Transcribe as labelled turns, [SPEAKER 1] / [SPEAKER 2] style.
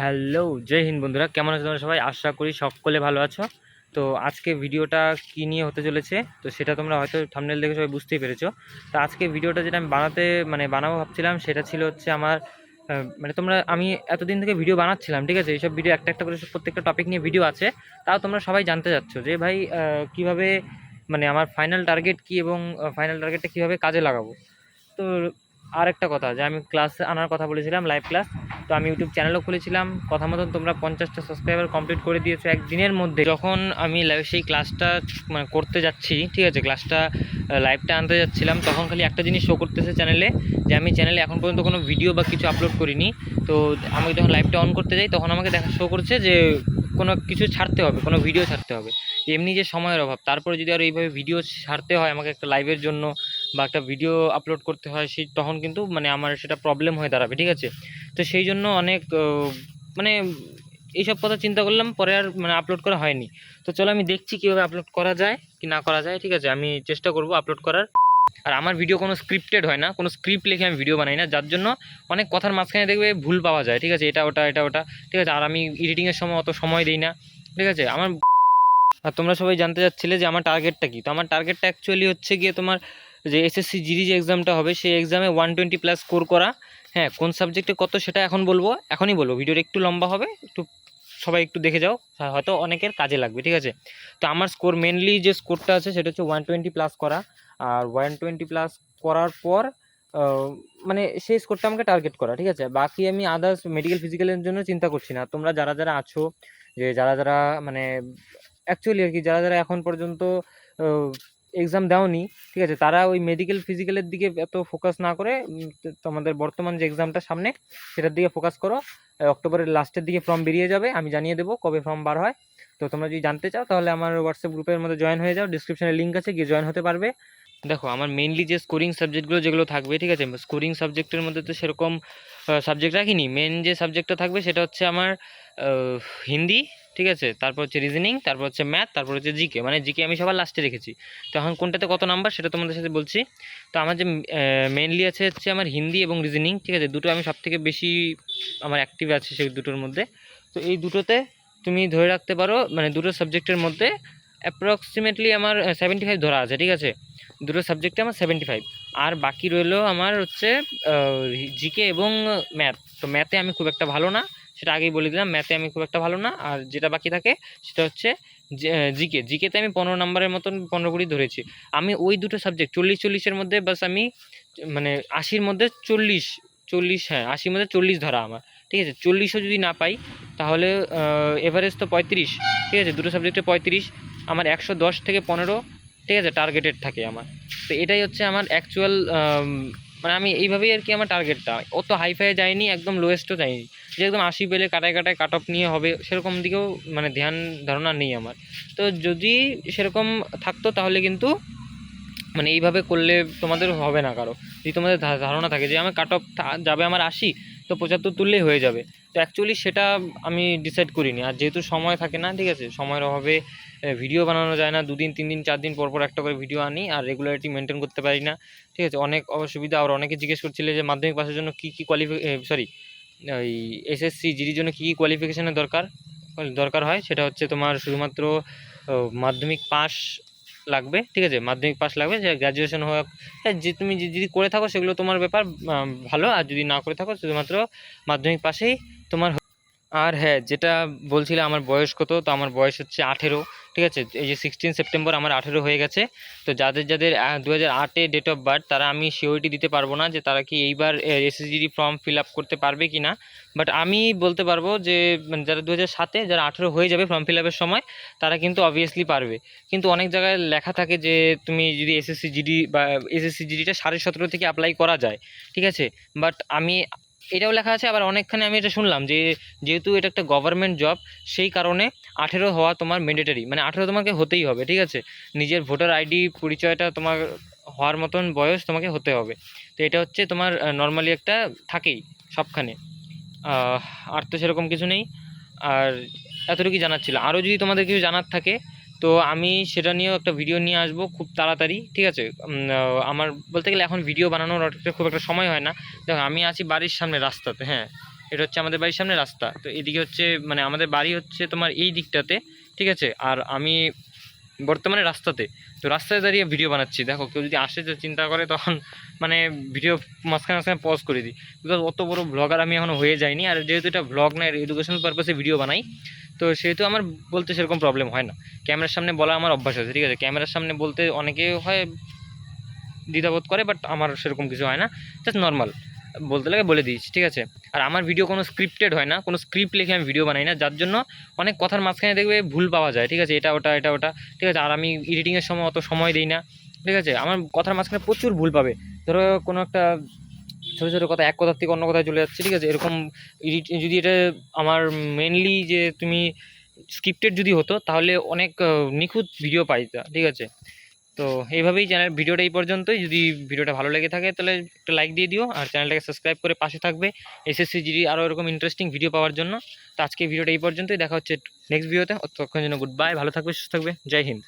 [SPEAKER 1] Hello, জয় হিন্দ বন্ধুরা। কেমন আছো তোমরা সবাই? আশা করি সকলে ভালো আছো। তো আজকে ভিডিওটা কী নিয়ে হতে চলেছে? তো সেটা তোমরা হয়তো থামনেল দেখে সবাই বুঝতেই পেরেছ। তো আজকে ভিডিওটা যেটা আমি বানাতে মানে বানাবো ভাবছিলাম, সেটা ছিল হচ্ছে আমার মানে তোমরা, আমি এতদিন থেকে ভিডিও বানাচ্ছিলাম, ঠিক আছে? এইসব ভিডিও একটা একটা করে প্রত্যেকটা টপিক নিয়ে ভিডিও আছে। তাও তোমরা সবাই জানতে চাচ্ছ যে ভাই কীভাবে মানে আমার ফাইনাল টার্গেট কী এবং ফাইনাল টার্গেটটা কীভাবে কাজে লাগাবো? তো আর একটা কথা, যে আমি ক্লাস আনার কথা বলেছিলাম লাইভ ক্লাস তো আমি ইউটিউব চ্যানেলও খুলেছিলাম। কথা মতন তোমরা পঞ্চাশটা সাবস্ক্রাইবার কমপ্লিট করে দিয়েছ একদিনের মধ্যে। যখন আমি লাইভ সেই ক্লাসটা মানে করতে যাচ্ছি, ঠিক আছে ক্লাসটা লাইভটা আনতে যাচ্ছিলাম, তখন খালি একটা জিনিস শো করতেছে চ্যানেলে যে আমি চ্যানেলে এখন পর্যন্ত কোনো ভিডিও বা কিছু আপলোড করিনি। তো আমি যখন লাইভটা অন করতে যাই, তখন আমাকে দেখা শো করছে যে কোনো কিছু ছাড়তে হবে, কোনো ভিডিও ছাড়তে হবে। এমনি যে সময়ের অভাব, তারপরে যদি আর এইভাবে ভিডিও ছাড়তে হয় আমাকে একটা লাইভের জন্য বা একটা ভিডিও আপলোড করতে হয়, সেই তখন কিন্তু মানে আমার সেটা প্রবলেম হয়ে দাঁড়াবে, ঠিক আছে? তো সেই জন্য অনেক মানে এইসব কথা চিন্তা করলাম, পরে আর মানে আপলোড করা হয়নি। তো চলো আমি দেখছি কীভাবে আপলোড করা যায়, কি না করা যায়, ঠিক আছে? আমি চেষ্টা করব আপলোড করার। আর আমার ভিডিও কোনো স্ক্রিপ্টেড হয় না, কোনো স্ক্রিপ্ট লিখে আমি ভিডিও বানাই না, যার জন্য অনেক কথার মাঝখানে দেখবে ভুল পাওয়া যায়, ঠিক আছে? এটা, ওটা এটা, ওটা, ঠিক আছে? আর আমি এডিটিংয়ের সময় অত সময় দিই না, ঠিক আছে? আমার আর তোমরা সবাই জানতে চাচ্ছিলে যে আমার টার্গেটটা কী? তো আমার টার্গেটটা অ্যাকচুয়ালি হচ্ছে গিয়ে তোমার যে এসএসসি জিডি যে এক্সামটা হবে সেই এক্সামে ওয়ান টোয়েন্টি প্লাস স্কোর করা। হ্যাঁ কোন সাবজেক্টে কত সেটা এখন বলব এখনই বলব। ভিডিওটা একটু লম্বা হবে একটু সবাই একটু দেখে যাও হ্যাঁ, হয়তো অনেকের কাজে লাগবে ঠিক আছে? তো আমার স্কোর মেনলি যে স্কোরটা আছে সেটা হচ্ছে ওয়ান টোয়েন্টি প্লাস করা। আর ওয়ান টোয়েন্টি প্লাস করার পর মানে সেই স্কোরটা আমাকে টার্গেট করা ঠিক আছে? বাকি আমি আদার্স মেডিকেল ফিজিক্যালের জন্য চিন্তা করছি না। তোমরা যারা যারা আছো যে যারা যারা মানে অ্যাকচুয়ালি আর কি যারা যারা এখন পর্যন্ত এক্সাম দাওনি, ঠিক আছে? তারা ওই মেডিকেল ফিজিক্যালের দিকে এত ফোকাস না করে তোমাদের বর্তমান যে এক্সামটা সামনে, সেটার দিকে ফোকাস করো। অক্টোবরের লাস্টের দিকে ফর্ম বেরিয়ে যাবে, আমি জানিয়ে দেবো কবে ফর্ম বার হয়। তো তোমরা যদি জানতে চাও, তাহলে আমার হোয়াটসঅ্যাপ গ্রুপের মধ্যে জয়েন হয়ে যাও ডিসক্রিপশনে লিঙ্ক আছে, গিয়ে জয়েন হতে পারবে। দেখো, আমার মেনলি যে স্কোরিং সাবজেক্টগুলো যেগুলো থাকবে, ঠিক আছে? স্কোরিং সাবজেক্টের মধ্যে তো সেরকম সাবজেক্ট রাখিনি। মেন যে সাবজেক্টটা থাকবে, সেটা হচ্ছে আমার হিন্দি ঠিক আছে? তারপর হচ্ছে রিজনিং তারপর হচ্ছে ম্যাথ তারপর হচ্ছে জিকে মানে জিকে আমি সবার লাস্টে রেখেছি। তো এখন কোনটাতে কত নাম্বার সেটা তোমাদের সাথে বলছি। তো আমার যে মেনলি আছে হচ্ছে আমার হিন্দি এবং রিজনিং ঠিক আছে? দুটো আমি সবথেকে বেশি আমার অ্যাক্টিভ আছে সেই দুটোর মধ্যে। তো এই দুটোতে তুমি ধরে রাখতে পারো মানে দুটো সাবজেক্টের মধ্যে অ্যাপ্রক্সিমেটলি আমার সেভেন্টি ফাইভ ধরা আছে, ঠিক আছে? দুটো সাবজেক্টে আমার সেভেন্টি ফাইভ আর বাকি রইল আমার হচ্ছে জিকে এবং ম্যাথ তো ম্যাথে আমি খুব একটা ভালো না। সেটা আগেই বলে দিলাম ম্যাথে আমি খুব একটা ভালো না। আর যেটা বাকি থাকে সেটা হচ্ছে জিকে জিকেতে আমি পনেরো নম্বরের মতন পনেরো কুড়ি ধরেছি। আমি ওই দুটো সাবজেক্ট চল্লিশ চল্লিশের মধ্যে বাস আমি মানে আশির মধ্যে চল্লিশ চল্লিশ হ্যাঁ আশির মধ্যে চল্লিশ ধরা আমার, ঠিক আছে? চল্লিশও যদি না পাই, তাহলে এভারেজ তো পঁয়ত্রিশ, ঠিক আছে? দুটো সাবজেক্টে পঁয়ত্রিশ, আমার একশো দশ থেকে পনেরো, ঠিক আছে? টার্গেটেড থাকে আমার। তো এটাই হচ্ছে আমার অ্যাকচুয়াল মানে আমি এইভাবেই আর কি আমার টার্গেটটা অত হাইফাই যায়নি, একদম লোয়েস্টও যায়নি। যে একদম আশি পেলে কাটায় কাটায় কাট অফ নিয়ে হবে, সেরকম দিকেও মানে ধ্যান ধারণা নেই আমার। তো যদি সেরকম থাকতো তাহলে কিন্তু মানে এইভাবে করলে তোমাদের হবে না কারও। যদি তোমাদের ধারণা থাকে যে আমার কাট অফ যাবে আমার আশি, তো পঁচাত্তর তুললেই হয়ে যাবে। তো অ্যাকচুয়ালি সেটা আমি ডিসাইড করিনি। আর যেহেতু সময় থাকে না, ঠিক আছে, সময়ের অভাবে ভিডিও বানানো যায় না। দুদিন, তিন দিন, চার দিন পর পর একটা করে ভিডিও আনি আর রেগুলারিটি মেনটেন করতে পারি না। ঠিক আছে, অনেক অসুবিধা। আর অনেকে জিজ্ঞেস করছিলে যে মাধ্যমিক পাশের জন্য কী কী কোয়ালিফাই সরি ওই এসএসসি জিডির জন্য কী কী কোয়ালিফিকেশানের দরকার? দরকার হয়? সেটা হচ্ছে তোমার শুধুমাত্র মাধ্যমিক পাস লাগবে, ঠিক আছে? মাধ্যমিক পাস লাগবে যে গ্র্যাজুয়েশন হোক। হ্যাঁ যে তুমি যদি করে থাকো, সেগুলো তোমার ব্যাপার ভালো। আর যদি না করে থাকো, শুধুমাত্র মাধ্যমিক পাশেই তোমার আর হ্যাঁ যেটা বলছিলে, আমার বয়স কত? তো আমার বয়স হচ্ছে আঠেরো। ঠিক আছে? এই যে সিক্সটিন সেপ্টেম্বর আমার আঠেরো হয়ে গেছে। তো যাদের যাদের দু হাজার আটে ডেট অফ বার্থ তারা আমি সিওরিটি দিতে পারব না যে তারা কি এইবার এসএসজিডি ফর্ম ফিল আপ করতে পারবে কি না বাট আমি বলতে পারব যে মানে যারা দু হাজার সাতে যারা আঠেরো হয়ে যাবে ফর্ম ফিল আপের সময়, তারা কিন্তু অবভিয়াসলি পারবে। কিন্তু অনেক জায়গায় লেখা থাকে যে, তুমি যদি এসএসসি জিডি বা এসএসসি জিডিটা সাড়ে সতেরো থেকে অ্যাপ্লাই করা যায়। ঠিক আছে? বাট আমি, এটাও লেখা আছে, আবার অনেকখানে আমি এটা শুনলাম যে, যেহেতু এটা একটা গভর্নমেন্ট জব সেই কারণে আঠেরো হওয়া তোমার ম্যান্ডেটারি মানে আঠেরো তোমাকে হতেই হবে, ঠিক আছে? নিজের ভোটার আইডি পরিচয়টা তোমার হওয়ার মতন বয়স তোমাকে হতে হবে। তো এটা হচ্ছে তোমার নর্মালি একটা থাকেই সবখানে। আর তো সেরকম কিছু নেই। আর এতটুকুই জানার ছিল। আরও যদি তোমাদের কিছু জানার থাকে, তো আমি সেটা নিয়েও একটা ভিডিও নিয়ে আসব খুব তাড়াতাড়ি, ঠিক আছে? আমার বলতে গেলে এখন ভিডিও বানানোর খুব একটা সময় হয় না। দেখো, আমি আছি বাড়ির সামনে রাস্তাতে হ্যাঁ। এটা হচ্ছে আমাদের বাড়ির সামনে রাস্তা। তো এদিকে হচ্ছে মানে আমাদের বাড়ি হচ্ছে তোমার এই দিকটাতে, ঠিক আছে? আর আমি বর্তমানে রাস্তাতে। তো রাস্তায় দাঁড়িয়ে ভিডিও বানাচ্ছি। দেখো, কেউ যদি আসে যে চিন্তা করে, তখন মানে ভিডিও মাঝখানে মাঝখানে পজ করে দিই। বিকজ অত বড় ব্লগার আমি এখনও হয়ে যাইনি। আর যেহেতু এটা ব্লগ না এডুকেশনাল পারপাসে ভিডিও বানাই, তো সেহেতু আমার বলতে সেরকম প্রবলেম হয় না। ক্যামেরার সামনে বলা আমার অভ্যাস আছে ঠিক আছে? ক্যামেরার সামনে বলতে অনেকে হয় দ্বিধাবোধ করে বাট আমার সেরকম কিছু হয় না। জাস্ট নর্মাল বলতে লাগে বলে দিয়েছি, ঠিক আছে? আর আমার ভিডিও কোনো স্ক্রিপ্টেড হয় না, কোনো স্ক্রিপ্ট লিখে আমি ভিডিও বানাই না, যার জন্য অনেক কথার মাঝখানে দেখবে ভুল পাওয়া যায়, ঠিক আছে? এটা, ওটা এটা, ওটা, ঠিক আছে? আর আমি এডিটিংয়ের সময় অত সময় দিই না, ঠিক আছে? আমার কথার মাঝখানে প্রচুর ভুল পাবে। ধরো কোনো একটা ছোটো ছোটো কথা, এক কথার থেকে অন্য কথায় চলে যাচ্ছে, ঠিক আছে? এরকম এডিট যদি এটা আমার মেনলি যে তুমি স্ক্রিপ্টেড যদি হতো, তাহলে অনেক নিখুঁত ভিডিও পাইতা, ঠিক আছে? তো এইভাবেই চ্যানেল ভিডিওটা এই পর্যন্তই। যদি ভিডিওটা ভালো লেগে থাকে, তাহলে একটা লাইক দিয়ে দিও আর চ্যানেলটাকে সাবস্ক্রাইব করে পাশে থাকবে। এসএসসি জিডি আরও এরকম ইন্টারেস্টিং ভিডিও পাওয়ার জন্য। তো আজকে ভিডিওটা এই পর্যন্তই। দেখা হচ্ছে নেক্সট ভিডিওতে ততক্ষণ জন্য গুড বাই ভালো থাকবে, সুস্থ থাকবে। জয় হিন্দ।